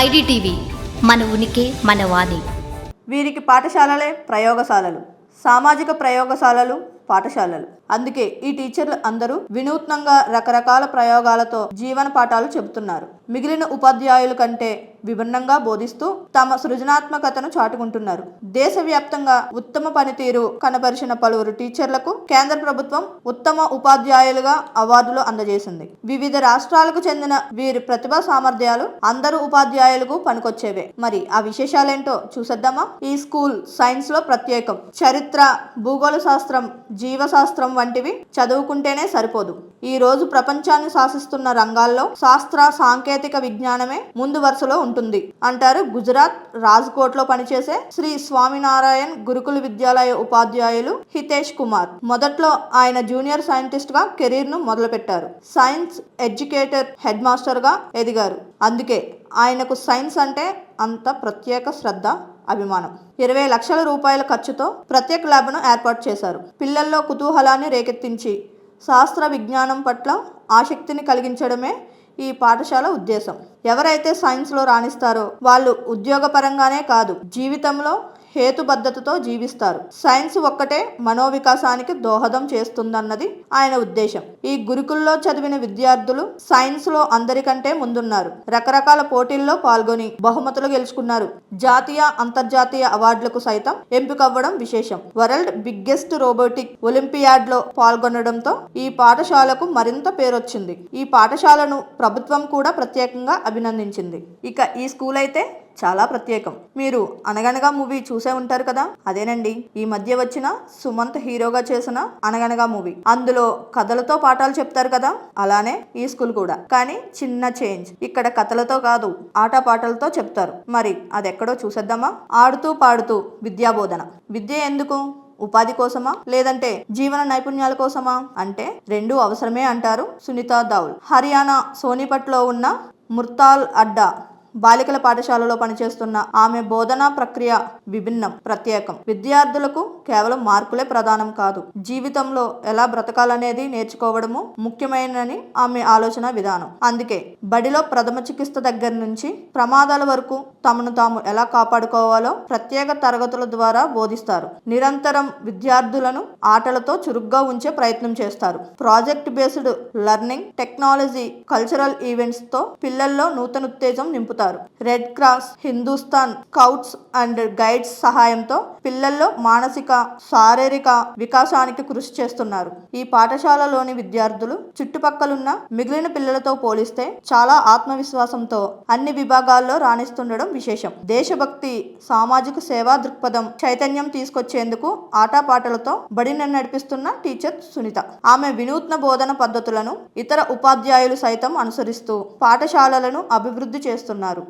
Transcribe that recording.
IDTV మన ఉనికి మన వాణి. వీరికి పాఠశాలలే ప్రయోగశాలలు. సామాజిక ప్రయోగశాలలు పాఠశాలలు. అందుకే ఈ టీచర్లు అందరూ వినూత్నంగా రకరకాల ప్రయోగాలతో జీవన పాఠాలు చెబుతున్నారు. మిగిలిన ఉపాధ్యాయుల కంటే విభిన్నంగా బోధిస్తూ తమ సృజనాత్మకతను చాటుకుంటున్నారు. దేశవ్యాప్తంగా ఉత్తమ పనితీరు కనపరిచిన పలువురు టీచర్లకు కేంద్ర ప్రభుత్వం ఉత్తమ ఉపాధ్యాయులుగా అవార్డులు అందజేసింది. వివిధ రాష్ట్రాలకు చెందిన వీరి ప్రతిభా సామర్థ్యాలు అందరు ఉపాధ్యాయులకు పనికొచ్చేవే. మరి ఆ విశేషాలేంటో చూసేద్దామా? ఈ స్కూల్ సైన్స్లో ప్రత్యేకం. చరిత్ర భూగోళ శాస్త్రం జీవశాస్త్రం వంటివి చదువుకుంటేనే సరిపోదు. ఈ రోజు ప్రపంచాన్ని శాసిస్తున్న రంగాల్లో శాస్త్ర సాంకేతిక విజ్ఞానమే ముందు వరుసలో ఉంటుంది. అంటారు గుజరాత్ రాజ్కోట్లో పనిచేసే శ్రీ స్వామినారాయణ్ గురుకుల విద్యాలయ ఉపాధ్యాయులు హితేష్ కుమార్. మొదట్లో ఆయన జూనియర్ సైంటిస్ట్గా కెరీర్ను మొదలుపెట్టారు. సైన్స్ ఎడ్యుకేటర్ హెడ్ మాస్టర్గా ఎదిగారు. అందుకే ఆయనకు సైన్స్ అంటే అంత ప్రత్యేక శ్రద్ధ అభిమానం. ఇరవై లక్షల రూపాయల ఖర్చుతో ప్రత్యేక ల్యాబ్ను ఏర్పాటు చేశారు. పిల్లల్లో కుతూహలాన్ని రేకెత్తించి శాస్త్ర విజ్ఞానం పట్ల ఆసక్తిని కలిగించడమే ఈ పాఠశాల ఉద్దేశం. ఎవరైతే సైన్స్లో రాణిస్తారో వాళ్ళు ఉద్యోగపరంగానే కాదు జీవితంలో హేతుబద్ధతతో జీవిస్తారు. సైన్స్ ఒక్కటే మనోవికాసానికి దోహదం చేస్తుందన్నది ఆయన ఉద్దేశం. ఈ గురుకుల్లో చదివిన విద్యార్థులు సైన్స్లో అందరికంటే ముందున్నారు. రకరకాల పోటీల్లో పాల్గొని బహుమతులు గెలుచుకున్నారు. జాతీయ అంతర్జాతీయ అవార్డులకు సైతం ఎంపికవ్వడం విశేషం. వరల్డ్ బిగ్గెస్ట్ రోబోటిక్ ఒలింపియాడ్లో పాల్గొనడంతో ఈ పాఠశాలకు మరింత పేరొచ్చింది. ఈ పాఠశాలను ప్రభుత్వం కూడా ప్రత్యేకంగా అభినందించింది. ఇక ఈ స్కూల్ అయితే చాలా ప్రత్యేకం. మీరు అనగనగా మూవీ చూసే ఉంటారు కదా? అదేనండి. ఈ మధ్య వచ్చిన సుమంత్ హీరోగా చేసిన అనగనగా మూవీ. అందులో కథలతో పాఠాలు చెప్తారు కదా? అలానే ఈ స్కూల్ కూడా. కానీ చిన్న చేంజ్. ఇక్కడ కథలతో కాదు ఆట పాటలతో చెప్తారు. మరి అది ఎక్కడో చూసేద్దామా? ఆడుతూ పాడుతూ విద్యాబోధన. విద్య ఎందుకు? ఉపాధి కోసమా? లేదంటే జీవన నైపుణ్యాల కోసమా? అంటే రెండు అవసరమే అంటారు సునీత దావుల్. హర్యానా సోనిపట్లో ఉన్న ముర్తాల్ అడ్డా బాలికల పాఠశాలలో పనిచేస్తున్న ఆమె బోధనా ప్రక్రియ విభిన్నం ప్రత్యేకం. విద్యార్థులకు కేవలం మార్కులే ప్రధానం కాదు. జీవితంలో ఎలా బ్రతకాలనేది నేర్చుకోవడము ముఖ్యమైనని ఆమె ఆలోచన విధానం. అందుకే బడిలో ప్రథమ చికిత్స దగ్గర నుంచి ప్రమాదాల వరకు తమను తాము ఎలా కాపాడుకోవాలో ప్రత్యేక తరగతుల ద్వారా బోధిస్తారు. నిరంతరం విద్యార్థులను ఆటలతో చురుగ్గా ఉంచే ప్రయత్నం చేస్తారు. Project based learning technology cultural ఈవెంట్స్తో పిల్లల్లో నూతన ఉత్తేజం నింపుతారు. Red Cross Hindustan Scouts and Guides సహాయంతో పిల్లల్లో మానసిక మానసిక శారీరక వికాసానికి కృషి చేస్తున్నారు. ఈ పాఠశాలలోని విద్యార్థులు చుట్టుపక్కలున్న మిగిలిన పిల్లలతో పోలిస్తే చాలా ఆత్మవిశ్వాసంతో అన్ని విభాగాల్లో రాణిస్తుండడం విశేషం. దేశభక్తి సామాజిక సేవా దృక్పథం చైతన్యం తీసుకొచ్చేందుకు ఆటపాటలతో బడిన నడిపిస్తున్న టీచర్ సునీత. ఆమె వినూత్న బోధన పద్ధతులను ఇతర ఉపాధ్యాయులు సైతం అనుసరిస్తూ పాఠశాలలను అభివృద్ధి చేస్తున్నారు.